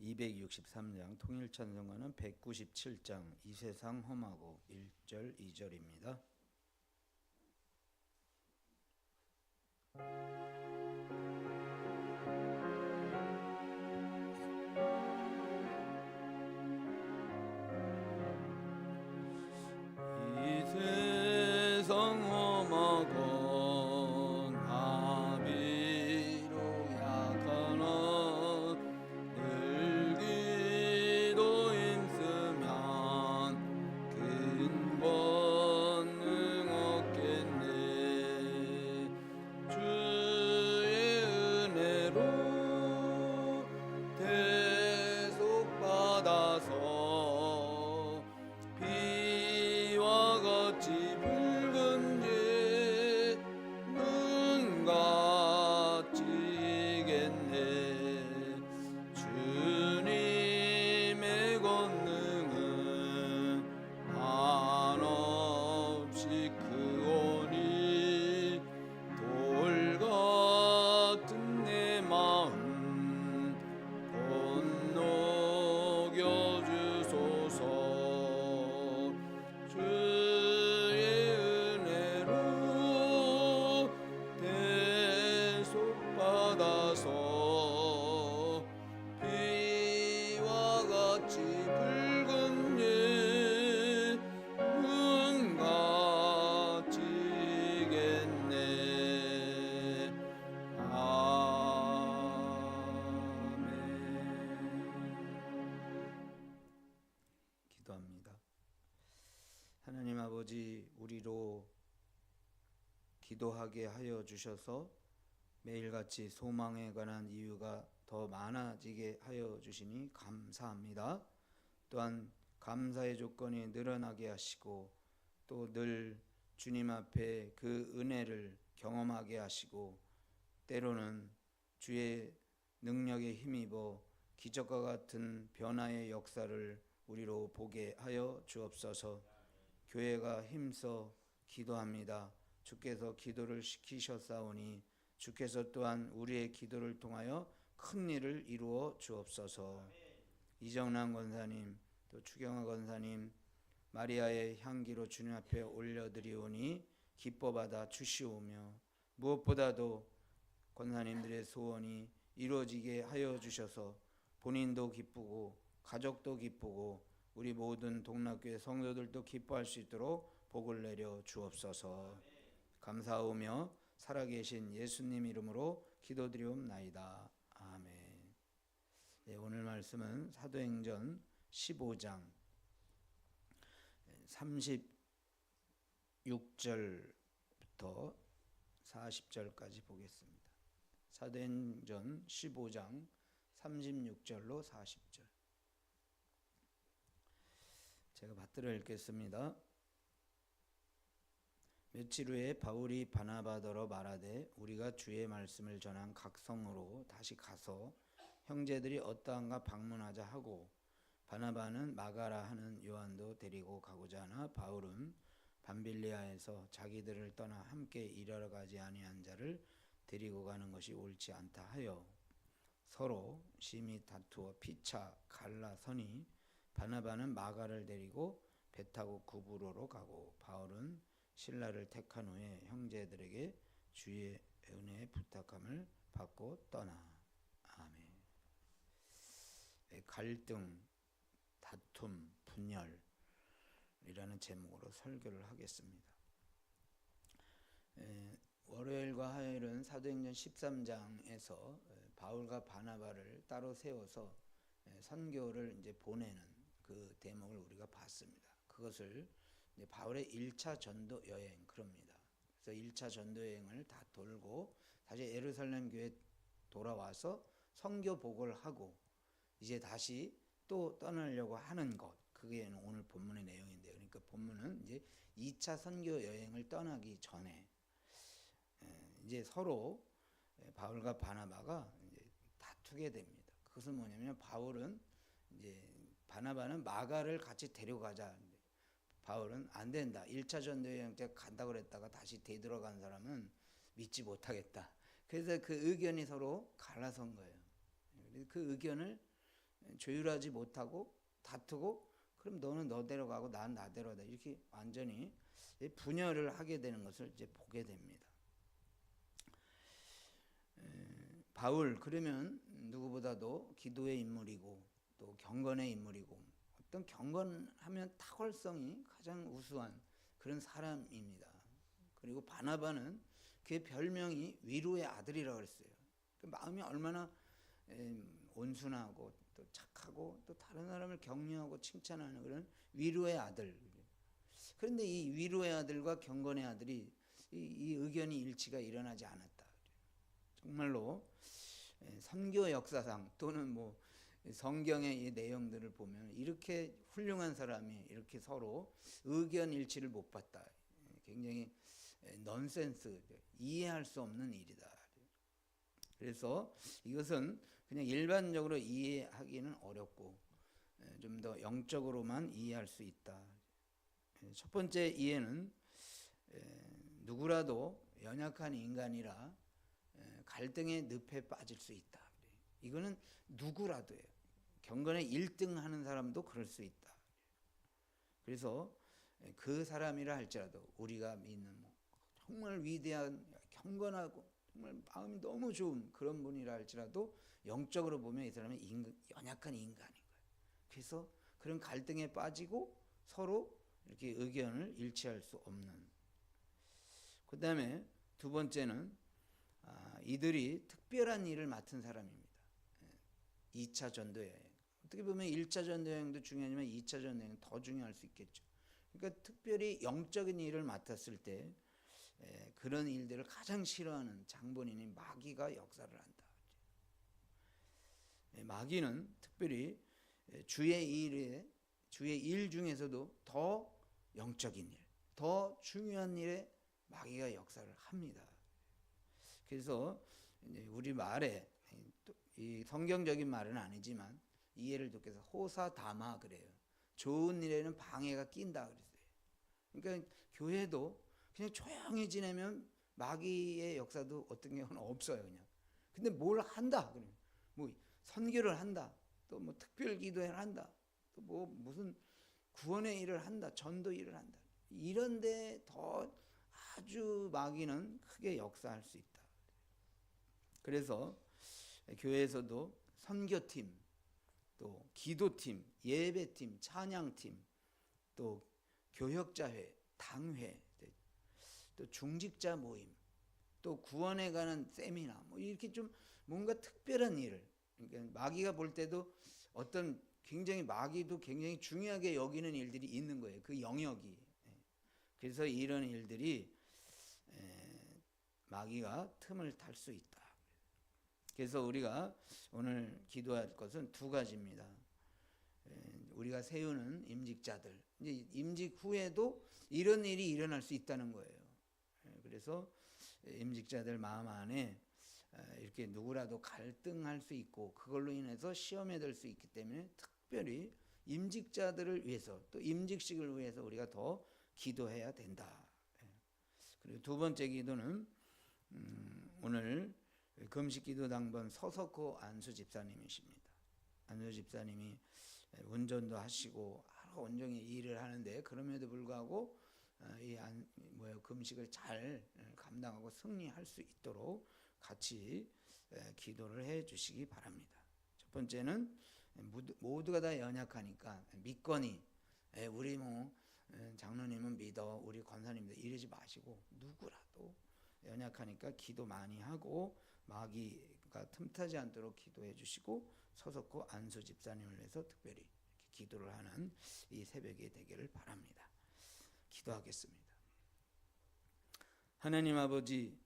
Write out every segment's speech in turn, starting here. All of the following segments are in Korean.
263장 통일 찬송가는 197장 이 세상 험하고 1절 2절입니다. 같 우리로 기도하게 하여 주셔서 매일같이 소망에 관한 이유가 더 많아지게 하여 주시니 감사합니다. 또한 감사의 조건이 늘어나게 하시고 또 늘 주님 앞에 그 은혜를 경험하게 하시고 때로는 주의 능력에 힘입어 기적과 같은 변화의 역사를 우리로 보게 하여 주옵소서. 교회가 힘써 기도합니다. 주께서 기도를 시키셨사오니 주께서 또한 우리의 기도를 통하여 큰 일을 이루어 주옵소서. 이정남 권사님 또 추경화 권사님 마리아의 향기로 주님 앞에 올려드리오니 기뻐 받아 주시오며 무엇보다도 권사님들의 소원이 이루어지게 하여 주셔서 본인도 기쁘고 가족도 기쁘고 우리 모든 동락교회 성도들도 기뻐할 수 있도록 복을 내려 주옵소서. 감사하며 살아계신 예수님 이름으로 기도드리옵나이다. 아멘. 네, 오늘 말씀은 사도행전 15장 36절부터 40절까지 보겠습니다. 사도행전 15장 36절로 40절. 제가 받들어 읽겠습니다. 며칠 후에 바울이 바나바더러 말하되 우리가 주의 말씀을 전한 각성으로 다시 가서 형제들이 어떠한가 방문하자 하고 바나바는 마가라 하는 요한도 데리고 가고자 하나 바울은 밤빌리아에서 자기들을 떠나 함께 일하러 가지 아니한 자를 데리고 가는 것이 옳지 않다 하여 서로 심히 다투어 피차 갈라서니 바나바는 마가를 데리고 배 타고 구브로로 가고 바울은 신라를 택한 후에 형제들에게 주의 은혜의 부탁함을 받고 떠나 아멘. 네, 갈등, 다툼, 분열이라는 제목으로 설교를 하겠습니다. 에, 월요일과 화요일은 사도행전 13장에서 바울과 바나바를 따로 세워서 선교를 이제 보내는 그 대목을 우리가 봤습니다. 그것을 바울의 1차 전도 여행 그럽니다. 그래서 1차 전도 여행을 다 돌고 다시 예루살렘 교회 돌아와서 선교 복을 하고 이제 다시 또 떠나려고 하는 것 그게 오늘 본문의 내용인데요. 그러니까 본문은 이제 2차 선교 여행을 떠나기 전에 이제 서로 바울과 바나바가 이제 다투게 됩니다. 그것은 뭐냐면 바울은 이제 바나바는 마가를 같이 데려가자. 바울은 안 된다. 1차 전도 여행 때 간다고 그랬다가 다시 되돌아간 사람은 믿지 못하겠다. 그래서 그 의견이 서로 갈라선 거예요. 그 의견을 조율하지 못하고 다투고 그럼 너는 너대로 가고 난 나대로 다 이렇게 완전히 분열을 하게 되는 것을 이제 보게 됩니다. 에, 바울 그러면 누구보다도 기도의 인물이고 또 경건의 인물이고 어떤 경건하면 탁월성이 가장 우수한 그런 사람입니다. 그리고 바나바는 그의 별명이 위로의 아들이라고 그랬어요. 그 마음이 얼마나 에, 온순하고 또 착하고 또 다른 사람을 격려하고 칭찬하는 그런 위로의 아들. 그런데 이 위로의 아들과 경건의 아들이 이, 이 의견이 일치가 일어나지 않았다. 정말로 에, 선교 역사상 또는 뭐 성경의 이 내용들을 보면 이렇게 훌륭한 사람이 이렇게 서로 의견 일치를 못 봤다. 굉장히 에, 넌센스, 이해할 수 없는 일이다. 그래서 이것은 그냥 일반적으로 이해하기는 어렵고 좀 더 영적으로만 이해할 수 있다. 예, 첫 번째 이해는 에, 누구라도 연약한 인간이라 에, 갈등의 늪에 빠질 수 있다. 이거는 누구라도예요. 경건에 1등 하는 사람도 그럴 수 있다. 그래서 에, 그 사람이라 할지라도 우리가 믿는 뭐 정말 위대한 경건하고 정말 마음이 너무 좋은 그런 분이라 할지라도 영적으로 보면 이 사람은 인, 연약한 인간인 거예요. 그래서 그런 갈등에 빠지고 서로 이렇게 의견을 일치할 수 없는. 그 다음에 두 번째는 아, 이들이 특별한 일을 맡은 사람입니다. 2차 전도여행. 어떻게 보면 1차 전도여행도 중요하지만 2차 전도여행은 더 중요할 수 있겠죠. 그러니까 특별히 영적인 일을 맡았을 때 에, 그런 일들을 가장 싫어하는 장본인이 마귀가 역사를 한다. 에, 마귀는 특별히 에, 주의 일에 주의 일 중에서도 더 영적인 일, 더 중요한 일에 마귀가 역사를 합니다. 그래서 우리 말에 이 성경적인 말은 아니지만 이해를 돕기 위해서 호사다마 그래요. 좋은 일에는 방해가 낀다 그랬어요. 그러니까 교회도 그냥 조용히 지내면 마귀의 역사도 어떤 경우는 없어요 그냥. 근데 뭘 한다 그러면 뭐 선교를 한다 또 뭐 특별 기도를 한다 또 뭐 무슨 구원의 일을 한다 전도 일을 한다 이런데 더 아주 마귀는 크게 역사할 수 있다. 그래서 교회에서도 선교팀 또 기도팀 예배팀 찬양팀 또 교역자회 당회 또 중직자 모임, 또 구원에 관한 세미나, 뭐 이렇게 좀 뭔가 특별한 일을, 그러니까 마귀가 볼 때도 어떤 굉장히 마귀도 굉장히 중요하게 여기는 일들이 있는 거예요. 그 영역이. 그래서 이런 일들이 마귀가 틈을 탈 수 있다. 그래서 우리가 오늘 기도할 것은 두 가지입니다. 우리가 세우는 임직자들, 임직 후에도 이런 일이 일어날 수 있다는 거예요. 그래서 임직자들 마음 안에 이렇게 누구라도 갈등할 수 있고 그걸로 인해서 시험에 들 수 있기 때문에 특별히 임직자들을 위해서 또 임직식을 위해서 우리가 더 기도해야 된다. 그리고 두 번째 기도는 음 오늘 금식기도 당번 서석호 안수 집사님이십니다. 안수 집사님이 운전도 하시고 하루 온종일 일을 하는데 그럼에도 불구하고 어, 이 안, 뭐야 금식을 잘 어, 감당하고 승리할 수 있도록 같이 기도를 해 주시기 바랍니다. 첫 번째는 모두가 다 연약하니까 믿거니 우리 뭐 장로님은 믿어 우리 권사님들 이러지 마시고 누구라도 연약하니까 기도 많이 하고 마귀가 틈타지 않도록 기도해 주시고 서석구 안수 집사님을 위해서 특별히 기도를 하는 이 새벽이 되기를 바랍니다. 기도하겠습니다. 하나님 아버지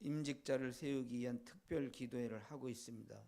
임직자를 세우기 위한 특별 기도회를 하고 있습니다.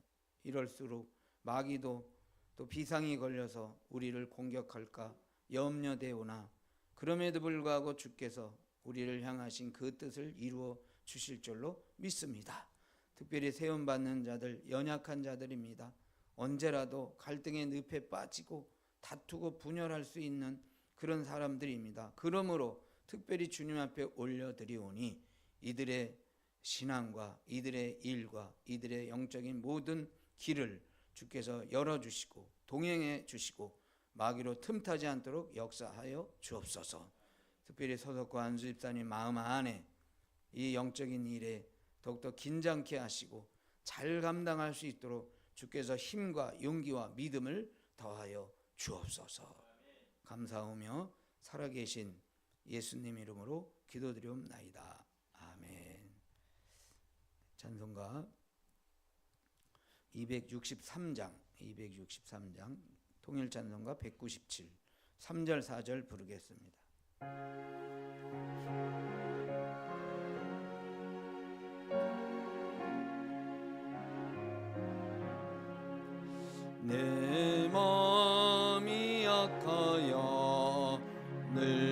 이럴수록 마귀도 또 비상이 걸려서 우리를 공격할까 염려되오나 그럼에도 불구하고 주께서 우리를 향하신 그 뜻을 이루어 주실 줄로 믿습니다. 특별히 세움 받는 자들 연약한 자들입니다. 언제라도 갈등의 늪에 빠지고 다투고 분열할 수 있는 그런 사람들입니다. 그러므로 특별히 주님 앞에 올려드리오니 이들의 신앙과 이들의 일과 이들의 영적인 모든 길을 주께서 열어 주시고 동행해 주시고 마귀로 틈타지 않도록 역사하여 주옵소서. 특별히 서석구 안수 집사님 마음 안에 이 영적인 일에 더욱더 긴장케 하시고 잘 감당할 수 있도록 주께서 힘과 용기와 믿음을 더하여 주옵소서. 감사하며 살아계신 예수님 이름으로 기도드리옵나이다. 아멘. 찬송가 263장 263장 통일 찬송가 197 3절 4절 부르겠습니다. 내 마음이 약하여 늘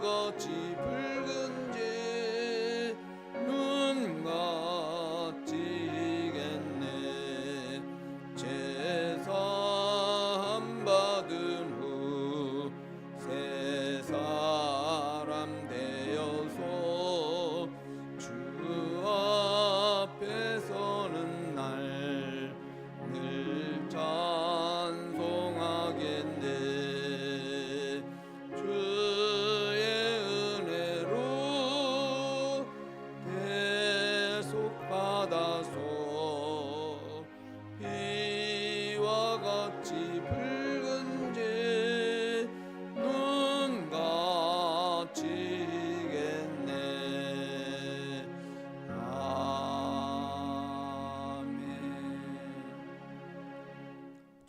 같